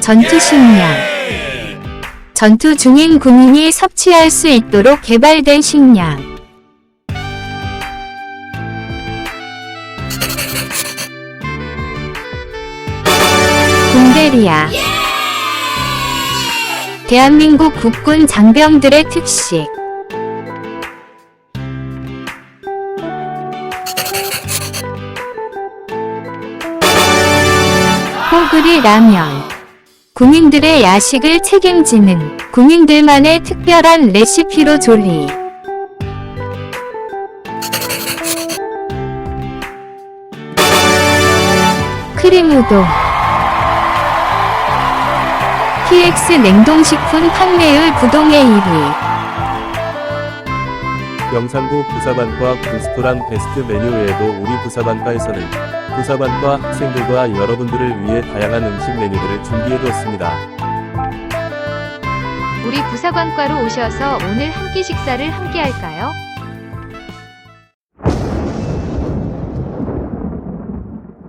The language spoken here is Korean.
전투 식량. 전투 중인 군인이 섭취할 수 있도록 개발된 식량. 군대리아. 대한민국 국군 장병들의 특식. 호그리 라면. 국민들의 야식을 책임지는 국민들만의 특별한 레시피로 조리. 크림 우동. PX 냉동식품 판매율 부동의 1위. 영산구 부사관과 레스토랑 베스트 메뉴 외에도 우리 부사관과에서는 부사관과 학생들과 여러분들을 위해 다양한 음식 메뉴들을 준비해두었습니다. 우리 부사관과로 오셔서 오늘 한 끼 식사를 함께 할까요?